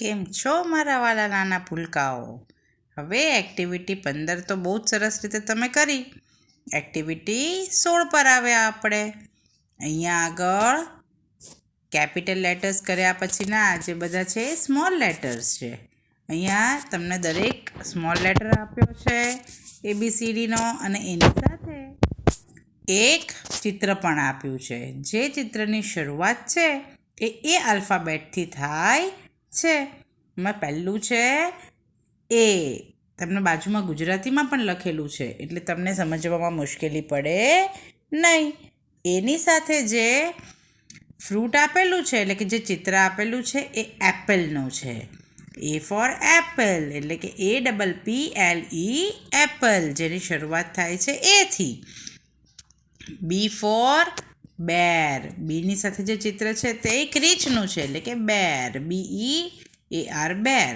કેમ છો મારા વાલા નાના ભૂલકાઓ? હવે એક્ટિવિટી પંદર તો બહુ જ સરસ રીતે તમે કરી. એક્ટિવિટી સોળ પર આવ્યા આપણે. અહીંયા આગળ કેપિટલ લેટર્સ કર્યા પછીના જે બધા છે સ્મોલ લેટર્સ છે. અહીંયા તમને દરેક સ્મોલ લેટર આપ્યો છે એબીસીડીનો અને એની સાથે એક ચિત્ર પણ આપ્યું છે. જે ચિત્રની શરૂઆત છે એ એ આલ્ફાબેટથી થાય છે? એમાં પહેલું છે એ. તમને બાજુમાં ગુજરાતીમાં પણ લખેલું છે. એટલે તમને સમજવામાં મુશ્કેલી પડે નહીં. એની સાથે જે ફ્રૂટ આપેલું છે, એટલે કે જે ચિત્ર આપેલું છે, એ એપલનું છે. એ ફોર એપલ, એટલે કે A double P L E apple, જેની શરૂઆત થાય છે એથી. બી ફોર બેર બીની સાથે જે ચિત્ર છે તે એક રીચનું છે, એટલે કે bear B E A R bear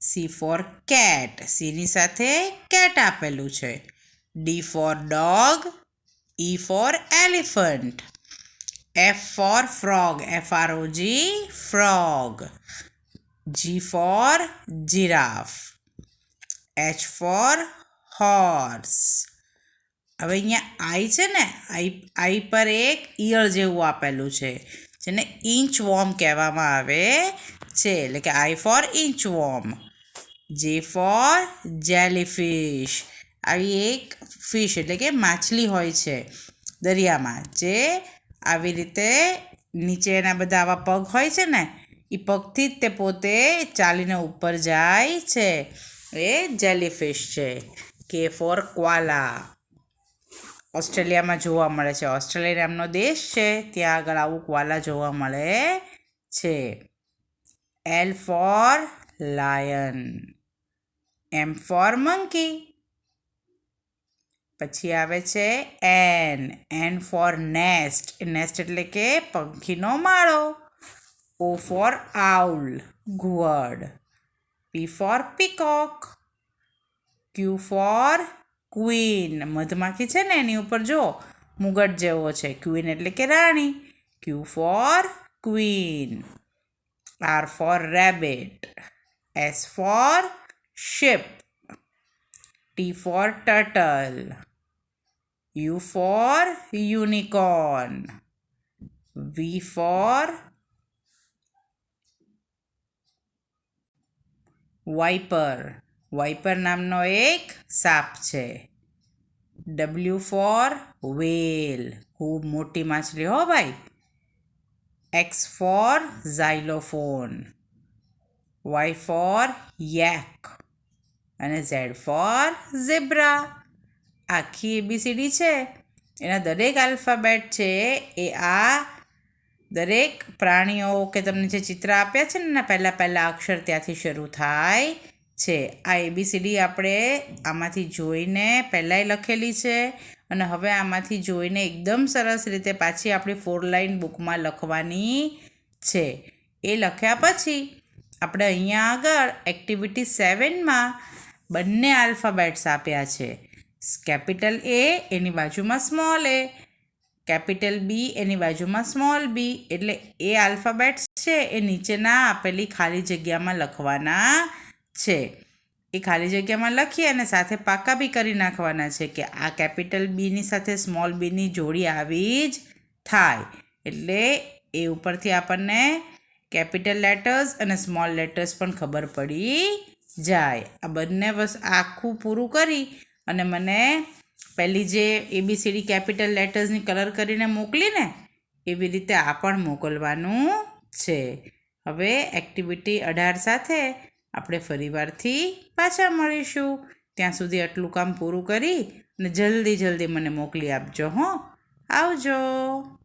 C for cat સીની સાથે કેટ આપેલું છે. D for dog E for elephant F for frog F R O G frog G for giraffe H for horse હવે અહીંયા આઈ છે ને, આઈ આઈ પર એક ઈયળ જેવું આપેલું છે, જેને ઇંચ વોર્મ કહેવામાં આવે છે, એટલે કે I for inch worm. J for jellyfish. આવી એક ફિશ એટલે કે માછલી હોય છે દરિયામાં, જે આવી રીતે નીચે એના બધા આવા પગ હોય છે ને, એ પગથી જ તે પોતે ચાલીને ઉપર જાય છે. એ જેલીફિશ છે, કે ફોર ક્વાલા. ઓસ્ટ્રેલિયામાં જોવા મળે છે. ઓસ્ટ્રેલિયા નામનો દેશ છે. ત્યાં આગળ આવું ક્વાલા જોવા મળે છે. L for lion M for monkey પછી આવે છે N N for nest nest એટલે કે પંખીનો માળો. O for owl ઘુવડ P for peacock Q for queen મધમાખી છે ને એની ઉપર જો, મુગટ જેવો છે. ક્વીન એટલે કે રાણી. Q for queen R for rabbit S for ship T for turtle U for unicorn V for viper viper નામનો એક સાપ છે. ડબલ્યુ ફોર વેલ ખૂબ મોટી માછલી હો ભાઈ. X for xylophone Y for yak. અને ઝેડ ફોર ઝેબ્રા. આખી એબીસીડી છે. એના દરેક આલ્ફાબેટ છે એ આ દરેક પ્રાણીઓ કે તમને જે ચિત્ર આપ્યા છે ને એના પહેલાં પહેલાં અક્ષર ત્યાંથી શરૂ થાય છે. આ એબીસીડી આપણે આમાંથી જોઈને પહેલાંય લખેલી છે અને હવે આમાંથી જોઈને એકદમ સરસ રીતે પાછી આપણી ફોર લાઇન બુકમાં લખવાની છે. એ લખ્યા પછી આપણે અહીંયા આગળ એક્ટિવિટી સેવનમાં બંને આલ્ફાબેટ્સ આપ્યા છે. કેપિટલ એ એની બાજુમાં સ્મોલ એ કેપિટલ બી એની બાજુમાં સ્મોલ બી એટલે એ આલ્ફાબેટ્સ છે એ નીચેના આપેલી ખાલી જગ્યામાં લખવાના છે. એ ખાલી જગ્યામાં લખી અને સાથે પાકા બી કરી નાખવાના છે કે આ કેપિટલ બીની સાથે સ્મોલ બીની જોડી આવી જ થાય. એટલે એ ઉપરથી આપણને કેપિટલ લેટર્સ અને સ્મોલ લેટર્સ પણ ખબર પડી જાય. આ બંને બસ આખું પૂરું કરી અને મને પહેલી જે એબીસીડી કેપિટલ લેટર્સની કલર કરીને મોકલીને એવી રીતે આ પણ મોકલવાનું છે. હવે એક્ટિવિટી અઢાર સાથે આપણે ફરીવારથી પાછા મળીશું. ત્યાં સુધી આટલું કામ પૂરું કરી અને જલ્દી જલ્દી મને મોકલી આપજો, હો. આવજો.